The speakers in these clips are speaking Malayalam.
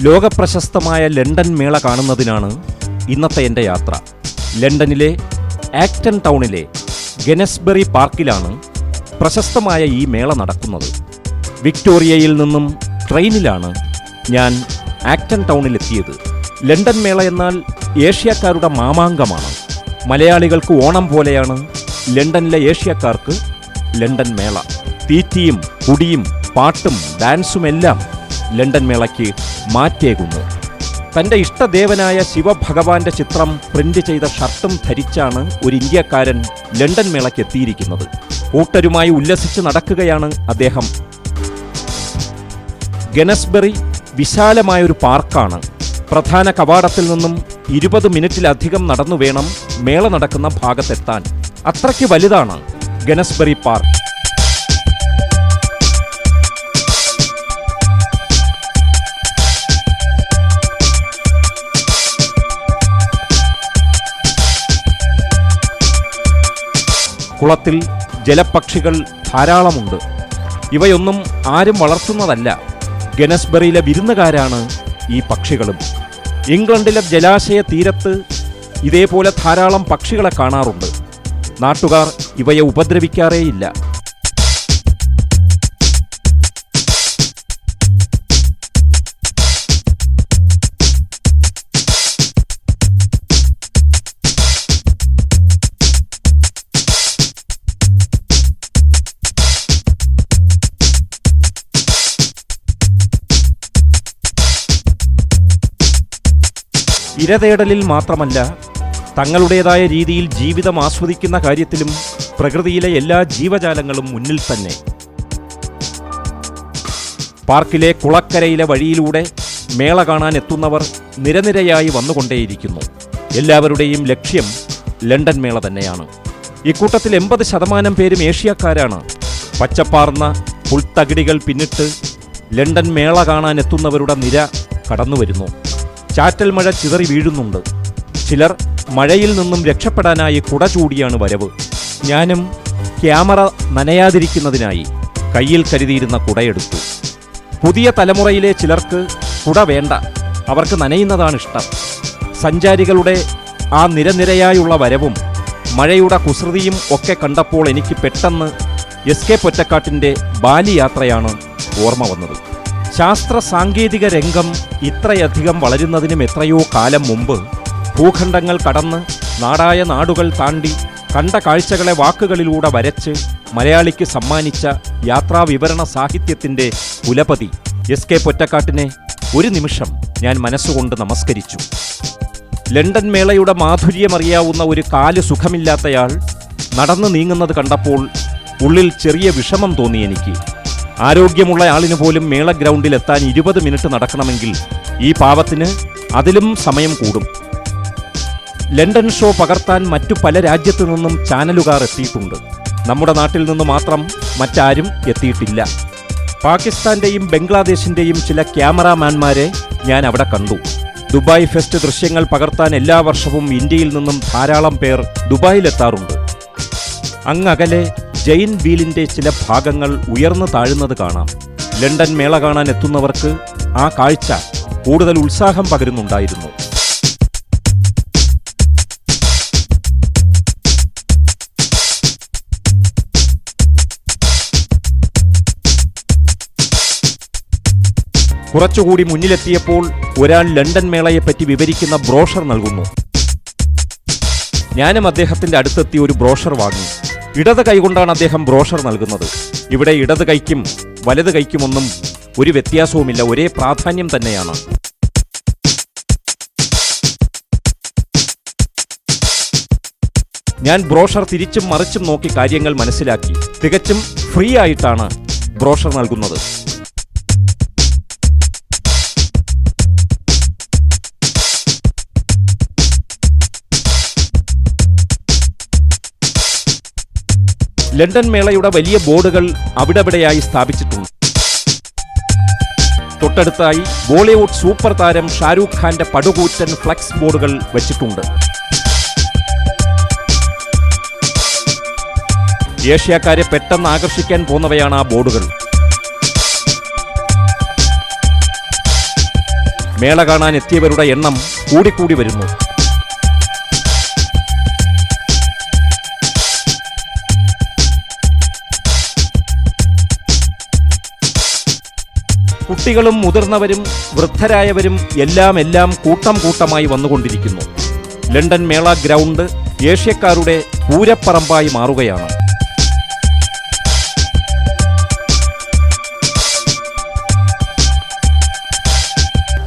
ലോകപ്രശസ്തമായ ലണ്ടൻ മേള കാണുന്നതിനാണ് ഇന്നത്തെ എന്റെ യാത്ര. ലണ്ടനിലെ ആക്ടൺ ടൗണിലെ ഗെനസ്ബറി പാർക്കിലാണ് പ്രശസ്തമായ ഈ മേള നടക്കുന്നത്. വിക്ടോറിയയിൽ നിന്നും ട്രെയിനിലാണ് ഞാൻ ആക്ടൺ ടൗണിലെത്തിയത്. ലണ്ടൻ മേള എന്നാൽ ഏഷ്യക്കാരുടെ മാമാങ്കമാണ്. മലയാളികൾക്ക് ഓണം പോലെയാണ് ലണ്ടനിലെ ഏഷ്യക്കാർക്ക് ലണ്ടൻ മേള. തീറ്റിയും കുടിയും പാട്ടും ഡാൻസുമെല്ലാം ലണ്ടൻ മേളയ്ക്ക് മാറ്റേകുന്നു. തന്റെ ഇഷ്ടദേവനായ ശിവഭഗവാന്റെ ചിത്രം പ്രിന്റ് ചെയ്ത ഷർട്ടും ധരിച്ചാണ് ഒരു ഇന്ത്യക്കാരൻ ലണ്ടൻ മേളയ്ക്ക് എത്തിയിരിക്കുന്നത്. കൂട്ടരുമായി ഉല്ലസിച്ച് നടക്കുകയാണ് അദ്ദേഹം. ഗനസ്ബറി വിശാലമായൊരു പാർക്കാണ്. പ്രധാന കവാടത്തിൽ നിന്നും ഇരുപത് മിനിറ്റിലധികം നടന്നു വേണം മേള നടക്കുന്ന ഭാഗത്തെത്താൻ. അത്രയ്ക്ക് വലുതാണ് ഗനസ്ബറി പാർക്ക്. കുളത്തിൽ ജലപക്ഷികൾ ധാരാളമുണ്ട്. ഇവയൊന്നും ആരും വളർത്തുന്നതല്ല. ഗനസ്ബറിയിലെ വിരുന്നുകാരാണ് ഈ പക്ഷികളും. ഇംഗ്ലണ്ടിലെ ജലാശയ തീരത്ത് ഇതേപോലെ ധാരാളം പക്ഷികളെ കാണാറുണ്ട്. നാട്ടുകാർ ഇവയെ ഉപദ്രവിക്കാറേയില്ല. ഇരതേടലിൽ മാത്രമല്ല തങ്ങളുടേതായ രീതിയിൽ ജീവിതം ആസ്വദിക്കുന്ന കാര്യത്തിലും പ്രകൃതിയിലെ എല്ലാ ജീവജാലങ്ങളും മുന്നിൽ തന്നെ. പാർക്കിലെ കുളക്കരയിലെ വഴിയിലൂടെ മേള കാണാൻ എത്തുന്നവർ നിരനിരയായി വന്നുകൊണ്ടേയിരിക്കുന്നു. എല്ലാവരുടെയും ലക്ഷ്യം ലണ്ടൻ മേള തന്നെയാണ്. ഇക്കൂട്ടത്തിൽ എൺപത് ശതമാനം പേരും ഏഷ്യക്കാരാണ്. പച്ചപ്പാർന്ന പുൽത്തകിടികൾ പിന്നിട്ട് ലണ്ടൻ മേള കാണാൻ എത്തുന്നവരുടെ നിര കടന്നുവരുന്നു. ചാറ്റൽ മഴ ചിതറി വീഴുന്നുണ്ട്. ചിലർ മഴയിൽ നിന്നും രക്ഷപ്പെടാനായി കുട ചൂടിയാണ് വരവ്. ഞാനും ക്യാമറ നനയാതിരിക്കുന്നതിനായി കയ്യിൽ കരുതിയിരുന്ന കുടയെടുത്തു പുതിയ തലമുറയിലെ ചിലർക്ക് കുട വേണ്ട. അവർക്ക് നനയുന്നതാണ് ഇഷ്ടം. സഞ്ചാരികളുടെ ആ നിരനിരയായുള്ള വരവും മഴയുടെ കുസൃതിയും ഒക്കെ കണ്ടപ്പോൾ എനിക്ക് പെട്ടെന്ന് എസ് കെ പൊറ്റക്കാട്ടിന്റെ ബാലിയാത്രയാണ് ഓർമ്മ വന്നത്. ശാസ്ത്ര സാങ്കേതിക രംഗം ഇത്രയധികം വളരുന്നതിനും എത്രയോ കാലം മുമ്പ് ഭൂഖണ്ഡങ്ങൾ കടന്ന് നാടായ നാടുകൾ താണ്ടി കണ്ട കാഴ്ചകളെ വാക്കുകളിലൂടെ വരച്ച് മലയാളിക്ക് സമ്മാനിച്ച യാത്രാവിവരണ സാഹിത്യത്തിന്റെ കുലപതി എസ് കെ പൊറ്റക്കാട്ടിനെ ഒരു നിമിഷം ഞാൻ മനസ്സുകൊണ്ട് നമസ്കരിച്ചു. ലണ്ടൻ മേളയുടെ മാധുര്യമറിയാവുന്ന ഒരു കാൽ സുഖമില്ലാത്തയാൾ നടന്നു നീങ്ങുന്നത് കണ്ടപ്പോൾ ഉള്ളിൽ ചെറിയ വിഷമം തോന്നി എനിക്ക്. ആരോഗ്യമുള്ള ആളിന് പോലും മേള ഗ്രൗണ്ടിൽ എത്താൻ ഇരുപത് മിനിറ്റ് നടക്കണമെങ്കിൽ ഈ പാവത്തിന് അതിലും സമയം കൂടും. ലണ്ടൻ ഷോ പകർത്താൻ മറ്റു പല രാജ്യത്തു നിന്നും ചാനലുകാർ എത്തിയിട്ടുണ്ട്. നമ്മുടെ നാട്ടിൽ നിന്ന് മാത്രം മറ്റാരും എത്തിയിട്ടില്ല. പാകിസ്ഥാന്റെയും ബംഗ്ലാദേശിന്റെയും ചില ക്യാമറാമാൻമാരെ ഞാൻ അവിടെ കണ്ടു. ദുബായ് ഫെസ്റ്റ് ദൃശ്യങ്ങൾ പകർത്താൻ എല്ലാ വർഷവും ഇന്ത്യയിൽ നിന്നും ധാരാളം പേർ ദുബായിലെത്താറുണ്ട് അങ്ങകലെ ജെയിൻ വീലിന്റെ ചില ഭാഗങ്ങൾ ഉയർന്നു താഴുന്നത് കാണാം. ലണ്ടൻ മേള കാണാൻ എത്തുന്നവർക്ക് ആ കാഴ്ച കൂടുതൽ ഉത്സാഹം പകരുന്നുണ്ടായിരുന്നു. കുറച്ചുകൂടി മുന്നിലെത്തിയപ്പോൾ ഒരാൾ ലണ്ടൻ മേളയെപ്പറ്റി വിവരിക്കുന്ന ബ്രോഷർ നൽകുന്നു. ഞാനും അദ്ദേഹത്തിന്റെ അടുത്തെത്തി ഒരു ബ്രോഷർ വാങ്ങി. ഇടത് കൈകൊണ്ടാണ് അദ്ദേഹം ബ്രോഷർ നൽകുന്നത്. ഇവിടെ ഇടത് കൈക്കും വലത് കൈക്കുമൊന്നും ഒരു വ്യത്യാസവുമില്ല ഒരേ പ്രാധാന്യം തന്നെയാണ്. ഞാൻ ബ്രോഷർ തിരിച്ചും മറിച്ചും നോക്കി കാര്യങ്ങൾ മനസ്സിലാക്കി. തികച്ചും ഫ്രീ ആയിട്ടാണ് ബ്രോഷർ നൽകുന്നത്. ലണ്ടൻ മേളയുടെ വലിയ ബോർഡുകൾ അവിടെവിടെയായി സ്ഥാപിച്ചിട്ടുണ്ട്. തൊട്ടടുത്തായി ബോളിവുഡ് സൂപ്പർ താരം ഷാരൂഖ് ഖാന്റെ പടുകൂറ്റൻ ഫ്ലക്സ് ബോർഡുകൾ വെച്ചിട്ടുണ്ട്. ഏഷ്യക്കാരെ പെട്ടെന്ന് ആകർഷിക്കാൻ പോന്നവയാണ് ആ ബോർഡുകൾ. മേള കാണാൻ എത്തിയവരുടെ എണ്ണം കൂടിക്കൂടി വരുന്നു. കുട്ടികളും മുതിർന്നവരും വൃദ്ധരായവരും എല്ലാം എല്ലാം കൂട്ടം കൂട്ടമായി വന്നുകൊണ്ടിരിക്കുന്നു. ലണ്ടൻ മേള ഗ്രൗണ്ട് ഏഷ്യക്കാരുടെ പൂരപ്പറമ്പായി മാറുകയാണ്.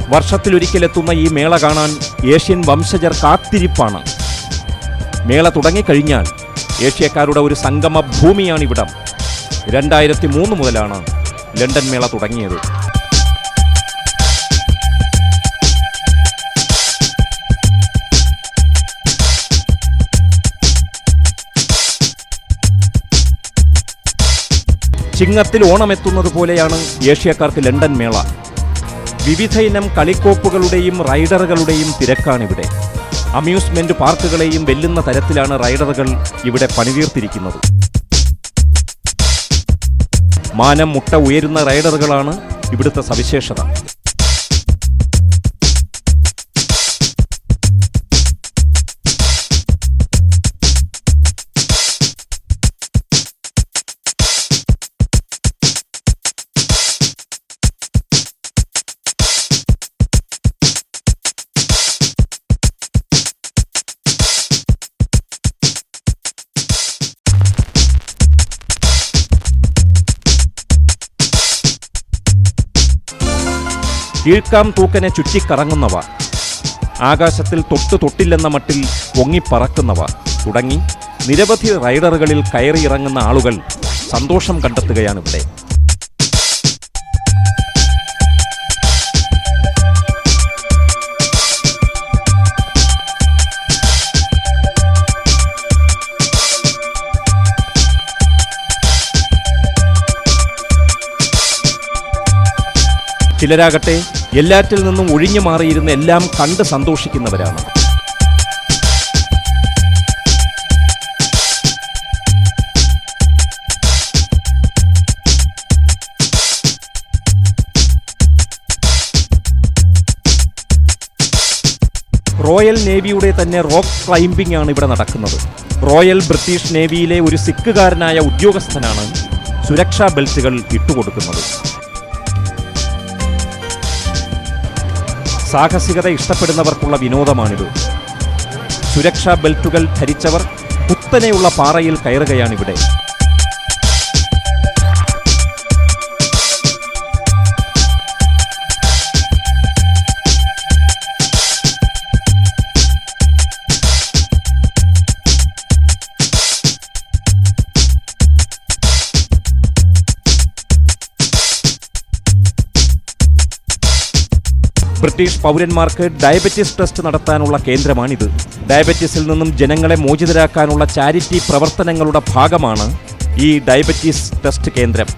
വർഷത്തിലൊരിക്കലെത്തുന്ന ഈ മേള കാണാൻ ഏഷ്യൻ വംശജർ കാത്തിരിപ്പാണ്. മേള തുടങ്ങിക്കഴിഞ്ഞാൽ ഏഷ്യക്കാരുടെ ഒരു സംഗമ ഭൂമിയാണിവിടം രണ്ടായിരത്തി മൂന്ന് മുതലാണ് ലണ്ടൻ മേള തുടങ്ങിയത്. ചിങ്ങത്തിൽ ഓണമെത്തുന്നത് പോലെയാണ് ഏഷ്യക്കാർക്ക് ലണ്ടൻ മേള. വിവിധ ഇനം കളിക്കോപ്പുകളുടെയും റൈഡറുകളുടെയും തിരക്കാണിവിടെ. അമ്യൂസ്മെന്റ് പാർക്കുകളെയും വെല്ലുന്ന തരത്തിലാണ് റൈഡറുകൾ ഇവിടെ പണിതീർത്തിരിക്കുന്നത്. മാനം മുട്ട ഉയരുന്ന റൈഡറുകളാണ് ഇവിടുത്തെ സവിശേഷത. കീഴ്ക്കാം തൂക്കനെ ചുറ്റിക്കറങ്ങുന്നവ. ആകാശത്തിൽ തൊട്ട് തൊട്ടില്ലെന്ന മട്ടിൽ പൊങ്ങിപ്പറക്കുന്നവ. തുടങ്ങി നിരവധി റൈഡറുകളിൽ കയറിയിറങ്ങുന്ന ആളുകൾ സന്തോഷം കണ്ടെത്തുകയാണിവിടെ. ചിലരാകട്ടെ എല്ലാറ്റിൽ നിന്നും ഒഴിഞ്ഞു മാറിയിരുന്ന എല്ലാം കണ്ട് സന്തോഷിക്കുന്നവരാണ്. റോയൽ നേവിയുടെ തന്നെ റോക്ക് ക്ലൈംബിംഗ് ആണ് ഇവിടെ നടക്കുന്നത്. റോയൽ ബ്രിട്ടീഷ് നേവിയിലെ ഒരു സിക്കുകാരനായ ഉദ്യോഗസ്ഥനാണ് സുരക്ഷാ ബെൽറ്റുകൾ ഇട്ടുകൊടുക്കുന്നത്. സാഹസികത ഇഷ്ടപ്പെടുന്നവർക്കുള്ള വിനോദമാണിത്. സുരക്ഷാ ബെൽറ്റുകൾ ധരിച്ചവർ കുത്തനെയുള്ള പാറയിൽ കയറുകയാണിവിടെ. ബ്രിട്ടീഷ് പൗരന്മാർക്ക് ഡയബറ്റിസ് ടെസ്റ്റ് നടത്താനുള്ള കേന്ദ്രമാണിത്. ഡയബറ്റിസിൽ നിന്നും ജനങ്ങളെ മോചിതരാക്കാനുള്ള ചാരിറ്റി പ്രവർത്തനങ്ങളുടെ ഭാഗമാണ് ഈ ഡയബറ്റീസ് ടെസ്റ്റ് കേന്ദ്രം.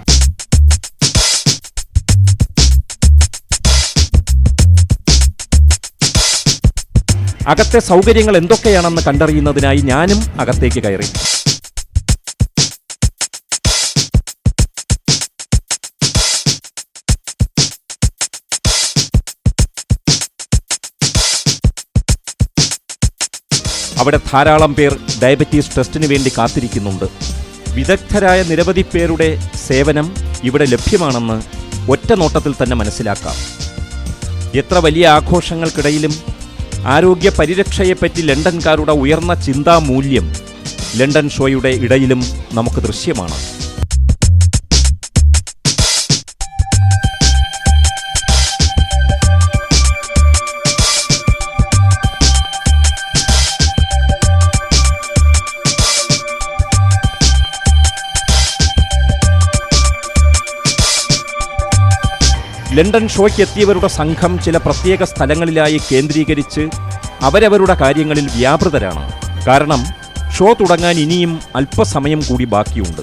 അകത്തെ സൗകര്യങ്ങൾ എന്തൊക്കെയാണെന്ന് കണ്ടറിയുന്നതിനായി ഞാനും അകത്തേക്ക് കയറി. അവിടെ ധാരാളം പേർ ഡയബറ്റീസ് ടെസ്റ്റിന് വേണ്ടി കാത്തിരിക്കുന്നുണ്ട്. വിദഗ്ധരായ നിരവധി പേരുടെ സേവനം ഇവിടെ ലഭ്യമാണെന്ന് ഒറ്റ നോട്ടത്തിൽ തന്നെ മനസ്സിലാക്കാം. എത്ര വലിയ ആഘോഷങ്ങൾക്കിടയിലും ആരോഗ്യ പരിരക്ഷയെപ്പറ്റി ലണ്ടൻകാരുടെ ഉയർന്ന ചിന്താമൂല്യം ലണ്ടൻ ഷോയുടെ ഇടയിലും നമുക്ക് ദൃശ്യമാണ്. ലണ്ടൻ ഷോയ്ക്ക് എത്തിയവരുടെ സംഘം ചില പ്രത്യേക സ്ഥലങ്ങളിലായി കേന്ദ്രീകരിച്ച് അവരവരുടെ കാര്യങ്ങളിൽ വ്യാപൃതരാണ്. കാരണം ഷോ തുടങ്ങാൻ ഇനിയും അല്പസമയം കൂടി ബാക്കിയുണ്ട്.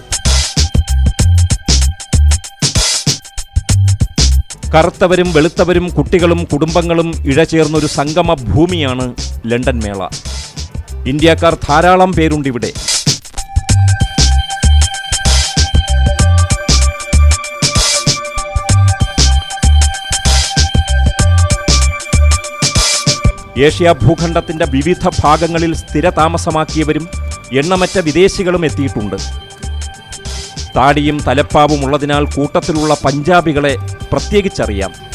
കറുത്തവരും വെളുത്തവരും കുട്ടികളും കുടുംബങ്ങളും ഇഴചേർന്നൊരു സംഗമ ഭൂമിയാണ് ലണ്ടൻ മേള. ഇന്ത്യക്കാർ ധാരാളം പേരുണ്ടിവിടെ. ഏഷ്യ ഭൂഖണ്ഡത്തിന്റെ വിവിധ ഭാഗങ്ങളിൽ സ്ഥിരതാമസമാക്കിയവരും എണ്ണമറ്റ വിദേശികളും എത്തിയിട്ടുണ്ട്. താടിയും തലപ്പാവും ഉള്ളതിനാൽ കൂട്ടത്തിലുള്ള പഞ്ചാബികളെ പ്രത്യേകിച്ചറിയാം.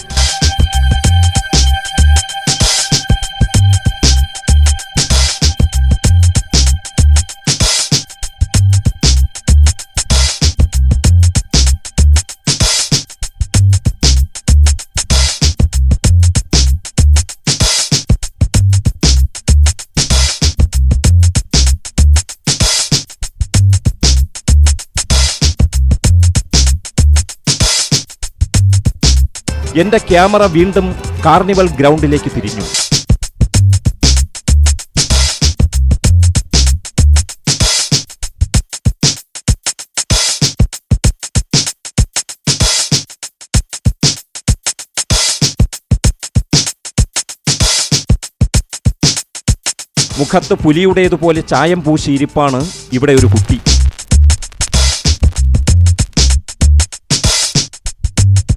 എന്റെ ക്യാമറ വീണ്ടും കാർണിവൽ ഗ്രൗണ്ടിലേക്ക് തിരിഞ്ഞു. മുഖത്ത് പുലിയുടേതുപോലെ ചായം പൂശിയിരിപ്പാണ് ഇവിടെ ഒരു കുട്ടി.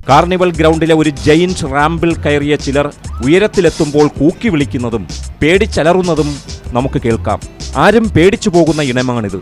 കാർണിവൽ ഗ്രൗണ്ടിലെ ഒരു ജയിന്റ് റാമ്പിൽ കയറിയ ചിലർ ഉയരത്തിലെത്തുമ്പോൾ കൂക്കി വിളിക്കുന്നതും പേടിച്ചലറുന്നതും നമുക്ക് കേൾക്കാം. ആരും പേടിച്ചു പോകുന്ന ഇനമാണിത്.